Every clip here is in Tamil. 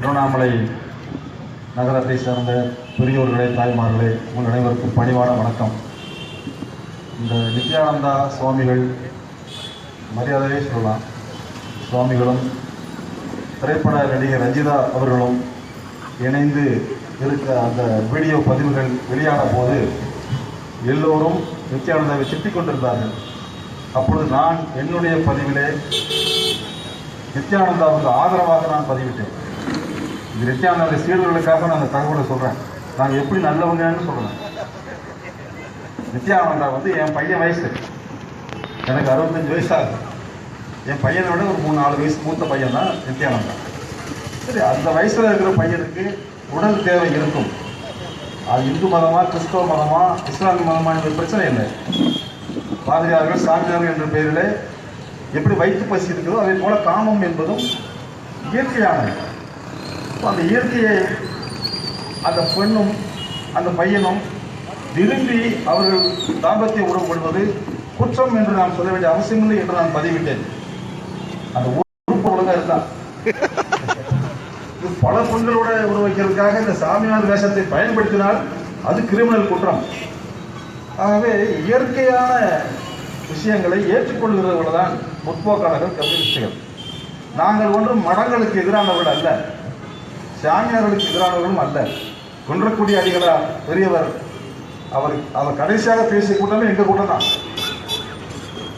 திருவண்ணாமலை நகரத்தை சேர்ந்த பெரியோர்களே தாய்மார்களே உங்கள் அனைவருக்கும் பணிவான வணக்கம். இந்த நித்யானந்தா சுவாமிகள் மரியாதையே சொல்லலாம். சுவாமிகளும் திரைப்பட நடிகர் ரஞ்சிதா அவர்களும் இணைந்து இருக்க அந்த வீடியோ பதிவுகள் வெளியான போது எல்லோரும் நித்யானந்தாவை திட்டிக் கொண்டிருந்தார்கள். அப்பொழுது நான் என்னுடைய பதிவிலே நித்யானந்தாவுக்கு ஆதரவாக நான் பதிவிட்டேன். இது நித்யானந்த சீடர்களுக்காக நான் அந்த தகவலை சொல்கிறேன் நாங்கள் எப்படி நல்லவங்கன்னு சொல்கிறேன் நித்யானந்தா வந்து என் பையன் வயசு. எனக்கு அறுபத்தஞ்சு வயசு ஆகுது என் பையனை விட ஒரு மூணு நாலு வயசு மூத்த பையன் தான் நித்யானந்தா சரி அந்த வயசில் இருக்கிற பையனுக்கு உடல் தேவை இருக்கும். அது இந்து மதமா கிறிஸ்தவ மதமா இஸ்லாமிய மதமா என்ற பிரச்சனை இல்லை. பாதிரியார்கள் சாமியார்கள் என்ற பெயரில் எப்படி வயிற்று பசி இருக்கிறதோ அதே போல காமம் என்பதும் இயற்கையானது. அந்த இயற்கையை அந்த பெண்ணும் அந்த பையனும் விரும்பி அவர்கள் தாம்பத்திய உறவு கொள்வது குற்றம் என்று நான் சொல்ல வேண்டிய அவசியமில்லை என்று நான் பதிவிட்டேன். அந்த உறுப்பு ஒழுங்கா இருந்தான் இது பல பெண்களோட உறவு வைக்கிறதுக்காக இந்த சாமியார் வேஷத்தை பயன்படுத்தினால் அது கிரிமினல் குற்றம். ஆகவே இயற்கையான விஷயங்களை ஏற்றுக்கொள்கிறவர்கள் தான் முற்போக்காளர்கள் கம்யூனிஸ்டுகள் நாங்கள் ஒன்றும் மடங்களுக்கு எதிரானவர்கள் அல்ல. சாமியார்களுக்கு எதிரானவர்களும் அல்ல. குன்றக்கூடிய அடிகளா பெரியவர் அவர் அவர் கடைசியாக பேசிய கூட்டமே எங்கள் கூட்டம் தான்.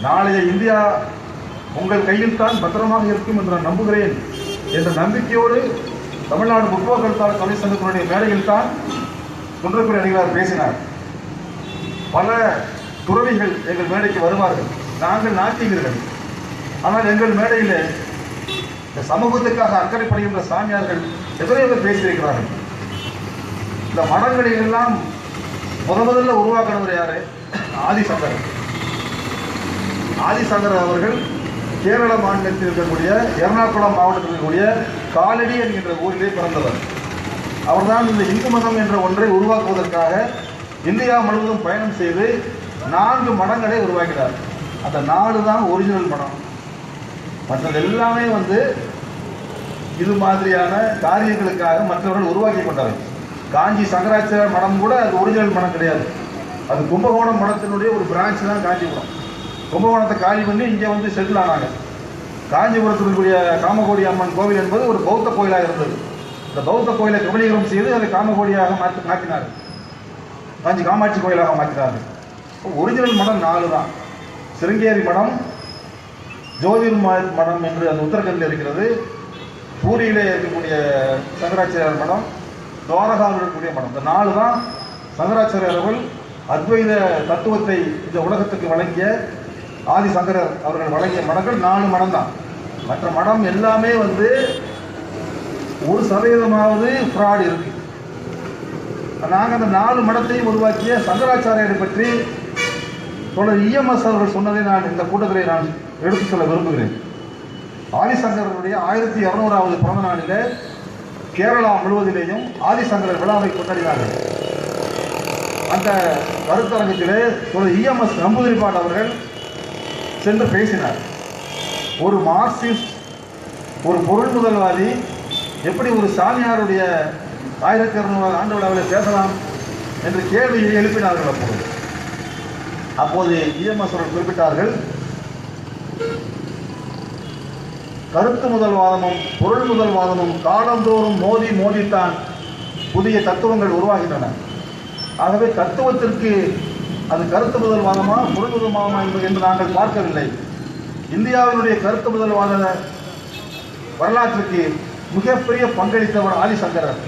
நாளைய இந்தியா உங்கள் கையில் தான் பத்திரமாக இருக்கும் என்று நான் நம்புகிறேன். என்ற நம்பிக்கையோடு தமிழ்நாடு முற்போக்கல் தொழிற்சங்கத்தினுடைய மேடையில் தான் குன்றக்குடி அடிகளார் பேசினார். பல துறவிகள் எங்கள் மேடைக்கு வருவார்கள். நாங்கள் நாத்திகர்கள். ஆனால் எங்கள் மேடையில் இந்த சமூகத்துக்காக அக்கறைப்படுகின்ற சாமியார்கள் எத்தனை பேர் பேசியிருக்கிறார்கள். இந்த மடங்களை எல்லாம் முத முதல்ல உருவாக்கினவர் யாரு? ஆதிசங்கர். ஆதிசங்கர் அவர்கள் கேரள மாநிலத்தில் இருக்கக்கூடிய எர்ணாகுளம் மாவட்டத்தில் இருக்கக்கூடிய காலடி என்கின்ற ஊரிலே பிறந்தவர். அவர்தான் இந்த இந்து மதம் என்ற ஒன்றை உருவாக்குவதற்காக இந்தியா முழுவதும் பயணம் செய்து நான்கு மடங்களை உருவாக்கினார். அந்த நாலு தான் ஒரிஜினல் மடம். மற்றது எல்லாமே வந்து இது மாதிரியான காரியங்களுக்காக மற்றவர்கள் உருவாக்கி கொண்டார்கள் காஞ்சி சங்கராச்சார மடம் கூட அது ஒரிஜினல் மடம் கிடையாது. அது கும்பகோணம் மடத்தினுடைய ஒரு பிரான்ச் தான் காஞ்சிபுரம். கும்பகோணத்தை காலி பண்ணி இங்கே வந்து செட்டில் ஆனாங்க. காஞ்சிபுரத்தில் இருக்கக்கூடிய காமகோடி அம்மன் கோவில் என்பது ஒரு பௌத்த கோயிலாக இருந்தது. இந்த பௌத்த கோயிலை கபலீகரம் செய்து அதை காமகோடியாக மாற்றி மாற்றினார் காஞ்சி காமாட்சி கோயிலாக மாற்றினார்கள். ஒரிஜினல் மடம் நாலு தான். சிருங்கேரி மடம் ஜோதிர் மடம் என்று அந்த உத்தரகண்டில் இருக்கிறது. பூரியிலே இருக்கக்கூடிய சங்கராச்சாரியார் மடம் துவாரகாவில் இருக்கக்கூடிய மடம். இந்த நாலு தான் சங்கராச்சாரியார் அவர்கள் அத்வைத தத்துவத்தை இந்த உலகத்துக்கு வழங்கிய ஆதிசங்கரர் அவர்கள் வழங்கிய மடங்கள் நாலு மடம் தான். மற்ற மடம் எல்லாமே வந்து ஒரு சதவீதமாவது ஃப்ராட் இருக்கு. நாங்கள் அந்த நாலு மடத்தையும் உருவாக்கிய சங்கராச்சாரியரை பற்றி தொடர் இஎம்எஸ் அவர்கள் சொன்னதை நான் இந்த கூட்டத்தில் நான் எடுத்துச் சொல்ல விரும்புகிறேன். ஆதிசங்கரனுடைய ஆயிரத்தி இரநூறாவது பிறந்த நாளில் கேரளா முழுவதிலேயும் ஆதிசங்கரர் விழாவை கொண்டாடினார்கள். அந்த கருத்தரங்கத்திலே ஒரு இஎம்எஸ் நம்பூதிரிப்பாட் அவர்கள் சென்று பேசினார். ஒரு மார்க்சிஸ்ட் ஒரு பொருள் முதல்வாதி எப்படி ஒரு சாமியாருடைய ஆயிரத்தி இரநூறு ஆண்டு விழாவில் பேசலாம் என்று கேள்வியை எழுப்பினார்கள் அப்போது. அப்போது இஎம்எஸ் அவர்கள் குறிப்பிட்டார்கள் கருத்து முதல்வாதமும் பொருள் முதல்வாதமும் காலந்தோறும் மோதி மோதித்தான் புதிய தத்துவங்கள் உருவாகின்றன. ஆகவே தத்துவத்திற்கு அது கருத்து முதல்வாதமா பொருள் முதல்வாதமா என்பது என்று நாங்கள் பார்க்கவில்லை. இந்தியாவினுடைய கருத்து முதல்வாத வரலாற்றுக்கு மிகப்பெரிய பங்களித்தவர் ஆதிசங்கரர்.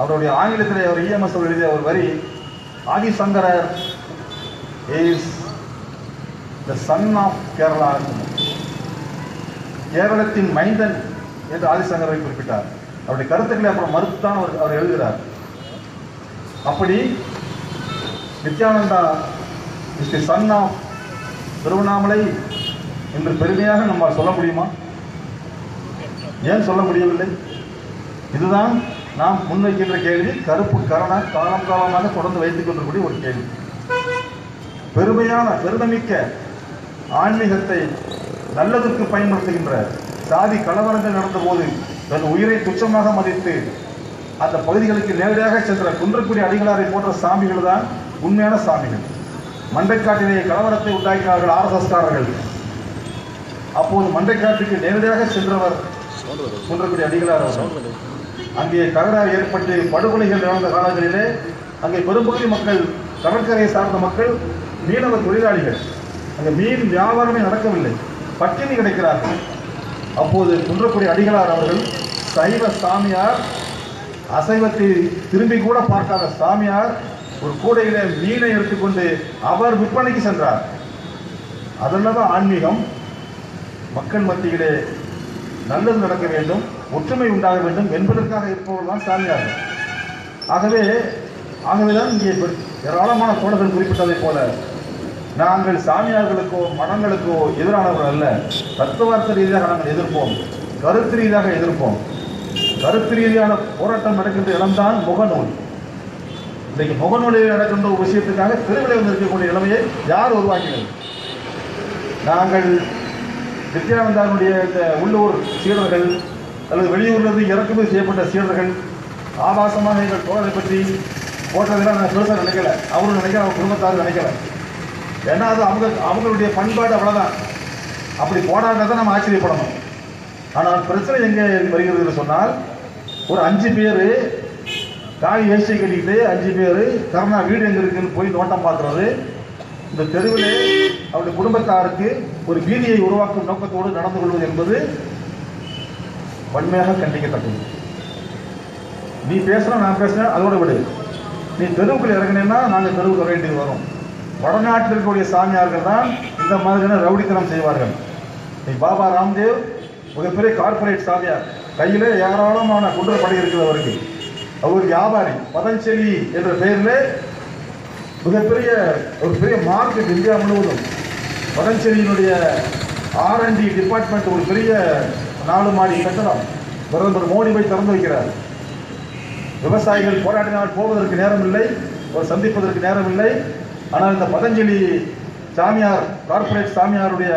அவருடைய ஆங்கிலத்தில் அவர் இஎம்எஸ் எழுதிய ஒரு வரி Adi Shankarar is the son of Kerala கேரளத்தின் மைந்தன் என்று ஆதிசங்கரவை குறிப்பிட்டார். அவருடைய கருத்துக்களை அப்புறம் மறுத்துத்தான் அவர் அவர் எழுதுகிறார். அப்படி Nithyananda is the son of Tiruvannamalai என்று பெருமையாக நம்மால் சொல்ல முடியுமா? ஏன் சொல்ல முடியவில்லை? இதுதான் நாம் முன்வைக்கின்ற கேள்வி கருப்பு கரண காலம் காலமாக தொடர்ந்து வைத்துக் கொண்டிருக்கூடிய ஒரு கேள்வி. பெருமையான பெருமைமிக்க ஆன்மீகத்தை நல்லதற்கு பயன்படுத்துகின்ற சாதி கலவரங்கள் நடந்தபோது தன் உயிரை துச்சமாக மதித்து அந்த பகுதிகளுக்கு நேரடியாக சென்ற குன்றக்குடி அடிகளாரை போன்ற சாமிகள் தான் உண்மையான சாமிகள். மண்டைக்காட்டிலேயே கலவரத்தை உண்டாக்கினார்கள் ஆர்எஸ்எஸ்காரர்கள். அப்போது மண்டைக்காட்டுக்கு நேரடியாக சென்றவர் குன்றக்குடி அடிகளார் அவர்கள். அங்கே தகராறு ஏற்பட்டு படுகொலைகள் நடந்த காலங்களிலே அங்கே பெரும்பகுதி மக்கள் கடற்கரையை சார்ந்த மக்கள் மீனவ தொழிலாளிகள். அங்கே மீன் வியாபாரமே நடக்கவில்லை. பட்டினி கிடைக்கிறார்கள். அப்போது குன்றக்குடி அடிகளார் அவர்கள் சைவ சாமியார் அசைவத்தை திரும்பி கூட பார்க்காத சாமியார் ஒரு கூடையிலே மீனை எடுத்துக்கொண்டு அவர் விற்பனைக்கு சென்றார். அதெல்லாம் ஆன்மீகம் மக்கள் மத்தியிலே நல்லது நடக்க வேண்டும் ஒற்றுமை உண்டாக வேண்டும் என்பதற்காக இருப்பவர்கள் தான் சாமியார்கள் ஆகவே ஆகவேதான் இங்கே ஏராளமான தோழர்கள் குறிப்பிட்டதைப் போல நாங்கள் சாமியார்களுக்கோ மனங்களுக்கோ எதிரானவர்கள் அல்ல. தத்துவார்த்த ரீதியாக நாங்கள் எதிர்ப்போம். கருத்து ரீதியாக எதிர்ப்போம். கருத்து ரீதியான போராட்டம் நடக்கின்ற இடம்தான் முகநூல். இன்றைக்கு முகநூலில் நடக்கின்ற ஒரு விஷயத்துக்காக திருவிழை வந்திருக்கக்கூடிய நிலைமையை யார் உருவாக்கினது நாங்கள் நித்யானந்தாவுடைய இந்த உள்ளூர் சீடர்கள் அல்லது வெளியூர்லேருந்து இறக்குமதி செய்யப்பட்ட சீடர்கள் ஆபாசமாக எங்கள் தோழரை பற்றி போட்டதெல்லாம் நான் பெருசாக நினைக்கல. அவரும் நினைக்கல அவர் குடும்பத்தாரும் நினைக்கல. ஏன்னா அது அவங்க அவங்களுடைய பண்பாடு அவ்வளோதான் அப்படி போனாங்க நம்ம ஆச்சரியப்படணும். ஆனால் பிரச்சனை எங்கே வருகிறது சொன்னால் ஒரு அஞ்சு பேர் காய் ஏசி கட்டிக்கிட்டு அஞ்சு பேர் கருணா வீடு எங்கே இருக்குன்னு போய் நோட்டம் பார்க்குறது இந்த தெருவில் அவருடைய குடும்பத்தாருக்கு ஒரு வீதியை உருவாக்கும் நோக்கத்தோடு நடந்து கொள்வது என்பது வன்மையாக கண்டிக்கத்தக்கது. நீ பேசுகிற நான் பேசுகிறேன் அதோட விடு. நீ தெருவுக்குள்ளே இறங்கினேன்னா நாங்கள் தெருவுக்கு வர வேண்டியது வரும். வடநாட்டில் இருக்கக்கூடிய சாமியார்கள் தான் இந்த மாதிரியான ரவுடித்தனம் செய்வார்கள். பாபா ராம்தேவ் மிகப்பெரிய கார்ப்பரேட் சாமியார். கையில் ஏராளமான குண்டர் படை இருக்குது அவருக்கு. அவர் வியாபாரி பதஞ்சலி என்ற பெயரில் மிகப்பெரிய ஒரு பெரிய மார்க்கெட் இந்தியா முழுவதும். பதஞ்சலியினுடைய ஆர்என்டி டிபார்ட்மெண்ட் ஒரு பெரிய நாலு மாடி கட்டணம் பிரதமர் மோடி போய் திறந்து வைக்கிறார். விவசாயிகள் போராட்டினால் போவதற்கு நேரம் இல்லை ஒரு சந்திப்பதற்கு நேரம் இல்லை ஆனால் இந்த பதஞ்சலி சாமியார் கார்ப்பரேட் சாமியாருடைய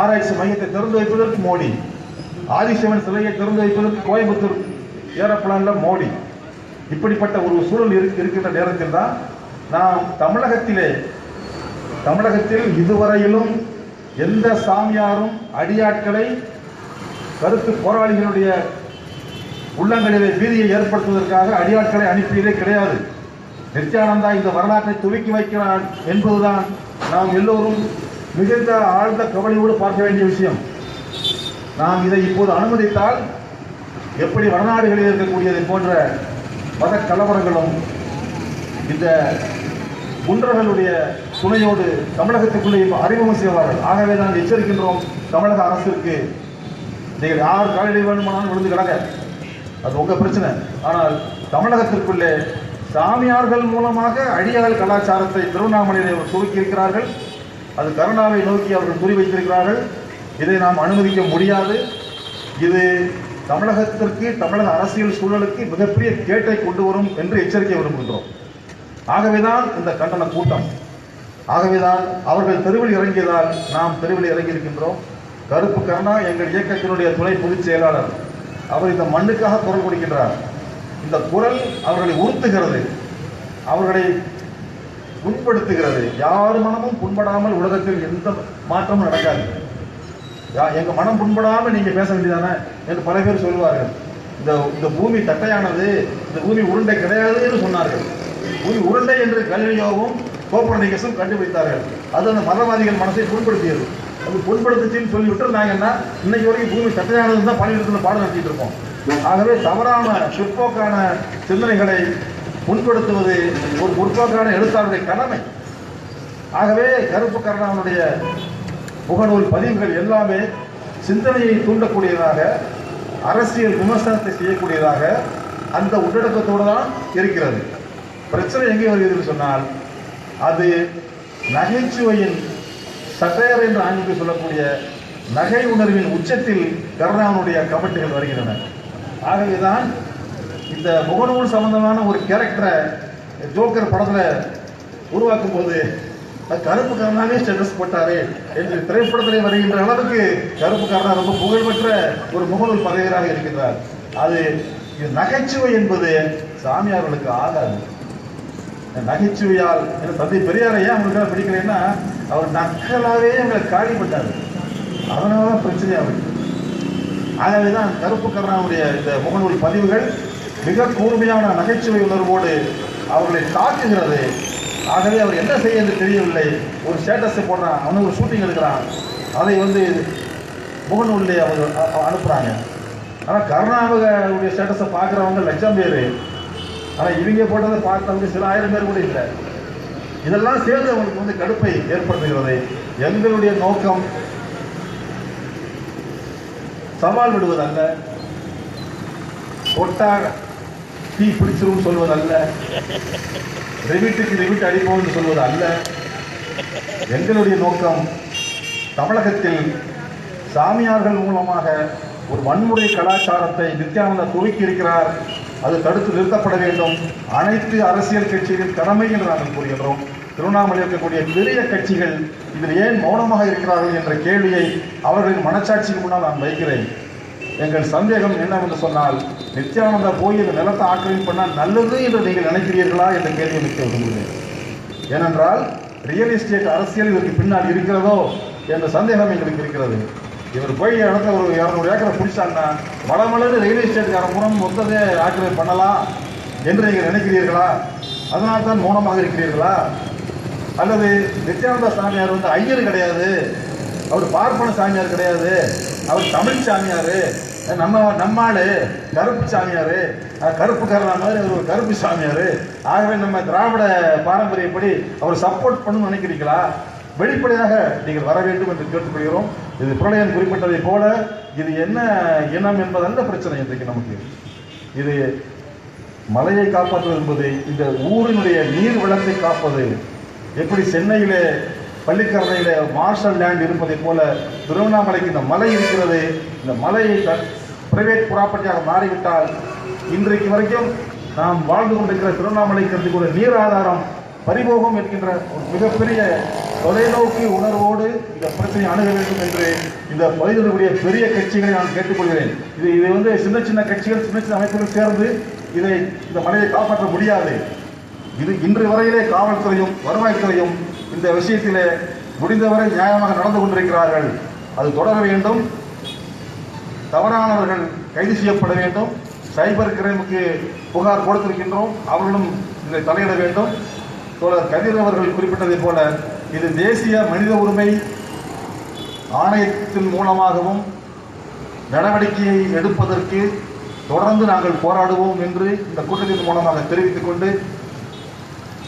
ஆராய்ச்சி மையத்தை திறந்து வைப்பதற்கு மோடி. ஆதிசிவன் சிலையை திறந்து வைப்பதற்கு கோயம்புத்தூர் ஏரோப்ளான்ல மோடி. இப்படிப்பட்ட ஒரு சூழல் இருக்கின்ற நேரத்தில் தான் நாம் தமிழகத்திலே தமிழகத்தில் இதுவரையிலும் எந்த சாமியாரும் அடியாட்களை கருத்து போராளிகளுடைய உள்ளங்களிலே பீதியை ஏற்படுத்துவதற்காக அடியாட்களை அனுப்பியதே கிடையாது. நித்யானந்தா இந்த வரலாற்றை துவக்கி வைக்கிறான் என்பதுதான் நாம் எல்லோரும் மிகுந்த ஆழ்ந்த கவலையோடு பார்க்க வேண்டிய விஷயம். நாம் இதை இப்போது அனுமதித்தால் எப்படி வடநாடுகளில் இருக்கக்கூடியதை போன்ற மத கலவரங்களும் இந்த குன்றர்களுடைய துணையோடு தமிழகத்துக்குள்ளே அறிமுகம் செய்வார்கள். ஆகவே நான் எச்சரிக்கின்றோம் தமிழக அரசிற்கு நீங்கள் யார் காலடி வேணுமானாலும் விழுந்து கிடங்க. அது உங்கள் பிரச்சனை. ஆனால் தமிழகத்திற்குள்ளே சாமியார்கள் மூலமாக அடியாள் கலாச்சாரத்தை திருவண்ணாமலையிலே அவர் துவக்கியிருக்கிறார்கள் அது கருணாவை நோக்கி அவர்கள் கூறி வைத்திருக்கிறார்கள். இதை நாம் அனுமதிக்க முடியாது. இது தமிழகத்திற்கு தமிழக அரசியல் சூழலுக்கு மிகப்பெரிய கேட்டை கொண்டு வரும் என்று எச்சரிக்கை விரும்புகின்றோம். ஆகவேதான் இந்த கண்டன கூட்டம். ஆகவேதான் அவர்கள் தெருவில் இறங்கியதால் நாம் தெருவில் இறங்கியிருக்கின்றோம். கருப்பு கருணா எங்கள் இயக்கத்தினுடைய துணை பொதுச் செயலாளர். அவர் இந்த மண்ணுக்காக குரல் கொடுக்கின்றார். இந்த குரல் அவர்களை உறுத்துகிறது அவர்களை புண்படுத்துகிறது. யார் மனமும் புண்படாமல் உலகத்தில் எந்த மாற்றமும் நடக்காது. யா- எங்க மனம் புண்படாமல் நீங்க பேச வேண்டியதானே என்று பல பேர் சொல்லுவார்கள். இந்த இந்த பூமி தட்டையானது இந்த பூமி உருண்டை கிடையாது என்று சொன்னார்கள். பூமி உருண்டை என்று கலிலியோவும் கோப்பரனிகஸும் கண்டுபிடித்தார்கள். அது அந்த மதவாதிகள் மனசை புண்படுத்தியது. அது புண்படுத்துச்சுன்னு சொல்லிவிட்டு நாங்கள் என்ன இன்னைக்கு வரைக்கும் பூமி தட்டையானது தான் பணியிடத்தில் பாடம் நடத்திட்டு இருக்கோம். ஆகவே தவறான பிற்போக்கான சிந்தனைகளை புண்படுத்துவது ஒரு முற்போக்கான எழுத்தாளருடைய கடமை. ஆகவே கருப்பு கருணாவுடைய முகநூல் பதிவுகள் எல்லாமே சிந்தனையை தூண்டக்கூடியதாக அரசியல் விமர்சனத்தை செய்யக்கூடியதாக அந்த உள்ளடக்கத்தோடு தான் இருக்கிறது. பிரச்சனை எங்கே வருகிறது சொன்னால் அது நகைச்சுவையின் சட்டையர் என்று ஆங்கிலத்தில் சொல்லக்கூடிய நகை உணர்வின் உச்சத்தில் கருணாவனுடைய கமெண்ட்டுகள் வருகின்றன. ஆகவேதான் இந்த முகநூல் சம்பந்தமான ஒரு கேரக்டரை ஜோக்கர் படத்தில் உருவாக்கும் போது கருப்பு கருணாவே ஸ்டேட்டஸ் போட்டாரு என்று திரைப்படத்திலே வருகின்ற அளவுக்கு கருப்பு கருணா ரொம்ப புகழ்பெற்ற ஒரு முகநூல் பதவியராக இருக்கின்றார். அது இது நகைச்சுவை என்பது சாமியார்களுக்கு ஆகாது. நகைச்சுவையால் என் தந்தை பெரியார் ஏன் அவங்களுக்காக பிடிக்கிறேன்னா அவர் நக்கலாவே எங்களை காலி பண்ணாரு அதனால தான் இருக்கு ஆகவே தான் கருப்பு கருணாவுடைய இந்த முகநூல் பதிவுகள் மிக கூர்மையான நகைச்சுவை உணர்வோடு அவர்களை தாக்குகிறது. ஆகவே அவர் என்ன செய்ய என்று தெரியவில்லை. ஒரு ஸ்டேட்டஸை போடுறான். அவனு ஒரு ஷூட்டிங் எடுக்கிறான். அதை வந்து முகநூல்லே அவர் அனுப்புகிறாங்க ஆனால் கருணாவுடைய ஸ்டேட்டஸை பார்க்குறவங்க லட்சம் பேர். ஆனால் இவங்க போட்டதை பார்த்தவங்க சில ஆயிரம் பேர் கூட இல்லை. இதெல்லாம் சேர்ந்து அவங்களுக்கு வந்து கடுப்பை ஏற்படுத்துகிறது. எங்களுடைய நோக்கம் சவால் விடுவதல்ல. தொட்டா தீ பிடிச்சிரும் சொல்வதல்ல. ரெவிட்டுக்கு ரெவிட் அடிப்போம் சொல்வது அல்ல எங்களுடைய நோக்கம் தமிழகத்தில் சாமியார்கள் மூலமாக ஒரு வன்முறை கலாச்சாரத்தை நித்யானந்தா துவக்கி இருக்கிறார். அது தடுத்து நிறுத்தப்பட வேண்டும். அனைத்து அரசியல் கட்சிகளின் கடமை என்று நாங்கள் கூறுகின்றோம். திருவண்ணாமலை இருக்கக்கூடிய பெரிய கட்சிகள் இதில் ஏன் மௌனமாக இருக்கிறார்கள் என்ற கேள்வியை அவர்களின் மனச்சாட்சிக்கு முன்னால் நான் வைக்கிறேன். எங்கள் சந்தேகம் என்னவென்று சொன்னால் நித்யானந்தா போய் இந்த நிலத்தை ஆக்கிரமிப்பு பண்ணால் நல்லது என்று நீங்கள் நினைக்கிறீர்களா என்ற கேள்வி வைக்க விரும்புகிறேன் ஏனென்றால் ரியல் எஸ்டேட் அரசியல் இதற்கு பின்னால் இருக்கிறதோ என்ற சந்தேகம் எங்களுக்கு இருக்கிறது. இவர் போய் இடத்த ஒரு இரநூறு ஏக்கரை பிடிச்சாங்கன்னா மலமலன்னு ரியல் எஸ்டேட்காரன் மூலம் மொத்தத்தை ஆக்கிரமிப்பு பண்ணலாம் என்று நீங்கள் நினைக்கிறீர்களா? அதனால் தான் மௌனமாக இருக்கிறீர்களா? அல்லது நித்யானந்த சாமியார் வந்து ஐயர் கிடையாது. அவர் பார்ப்பன சாமியார் கிடையாது. அவர் தமிழ் சாமியார். நம்ம நம்மாள் கருப்பு சாமியார். கருப்பு கரலா மாதிரி அவர் ஒரு கருப்பு சாமியார். ஆகவே நம்ம திராவிட பாரம்பரியப்படி அவர் சப்போர்ட் பண்ணணும்னு நினைக்கிறீங்களா வெளிப்படையாக நீங்கள் வர வேண்டும் என்று கேட்டுக்கொள்கிறோம். இது பிரளயன் குறிப்பிட்டதை போல இது என்ன இனம் என்பதல்ல பிரச்சனை இன்றைக்கு நமக்கு. இது மலையை காப்பாற்றுவது என்பது இந்த ஊரினுடைய நீர் வளத்தை காப்பது எப்படி சென்னையிலே பள்ளிக்கரணையில மார்ஷல் லேண்ட் இருப்பதை போல திருவண்ணாமலைக்கு இந்த மலை இருக்கிறது இந்த மலையை பிரைவேட் ப்ராப்பர்ட்டியாக மாறிவிட்டால் இன்றைக்கு வரைக்கும் நாம் வாழ்ந்து கொண்டிருக்கிற திருவண்ணாமலைக்கு இருக்கிற ஒரு நீர் ஆதாரம் பரிபோகம் என்கின்ற ஒரு மிகப்பெரிய தொலைநோக்கி உணர்வோடு இந்த பிரச்சனை அணுக வேண்டும் என்று இந்த பகுதியினுடைய பெரிய கட்சிகளை நான் கேட்டுக்கொள்கிறேன். இது இது வந்து சின்ன சின்ன கட்சிகள் சின்ன சின்ன அமைப்புகள் சேர்ந்து இதை இந்த மலையை காப்பாற்ற முடியாது. இது இன்று வரையிலே காவல்துறையும் வருவாய்த்துறையும் இந்த விஷயத்திலே முடிந்தவரை நியாயமாக நடந்து கொண்டிருக்கிறார்கள். அது தொடர வேண்டும். தவறானவர்கள் கைது செய்யப்பட வேண்டும். சைபர் கிரைமுக்கு புகார் கொடுத்திருக்கின்றோம். அவர்களும் இதை தலையிட வேண்டும். தோழர் கதிர் அவர்கள் குறிப்பிட்டதைப் போல இது தேசிய மனித உரிமை ஆணையத்தின் மூலமாகவும் நடவடிக்கையை எடுப்பதற்கு தொடர்ந்து நாங்கள் போராடுவோம் என்று இந்த கூட்டத்தின் மூலமாக தெரிவித்துக் கொண்டு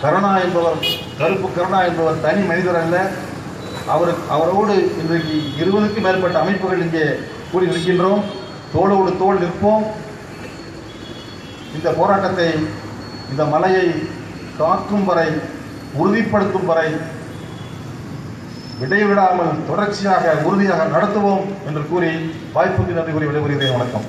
கருணா என்பவர் கருப்பு கருணா என்பவர் தனி மனிதர் அல்ல. அவர் அவரோடு இன்றைக்கு இருபதுக்கும் மேற்பட்ட அமைப்புகள் இங்கே கூடி நிற்கின்றோம். தோளோடு தோல் நிற்போம். இந்த போராட்டத்தை இந்த மலையை காக்கும் வரை உறுதிப்படுத்தும் வரை இடைவிடாமல் தொடர்ச்சியாக உறுதியாக நடத்துவோம் என்று கூறி வாய்ப்புக்கு நன்றி கூறி விடைபெறுகிறேன். வணக்கம்.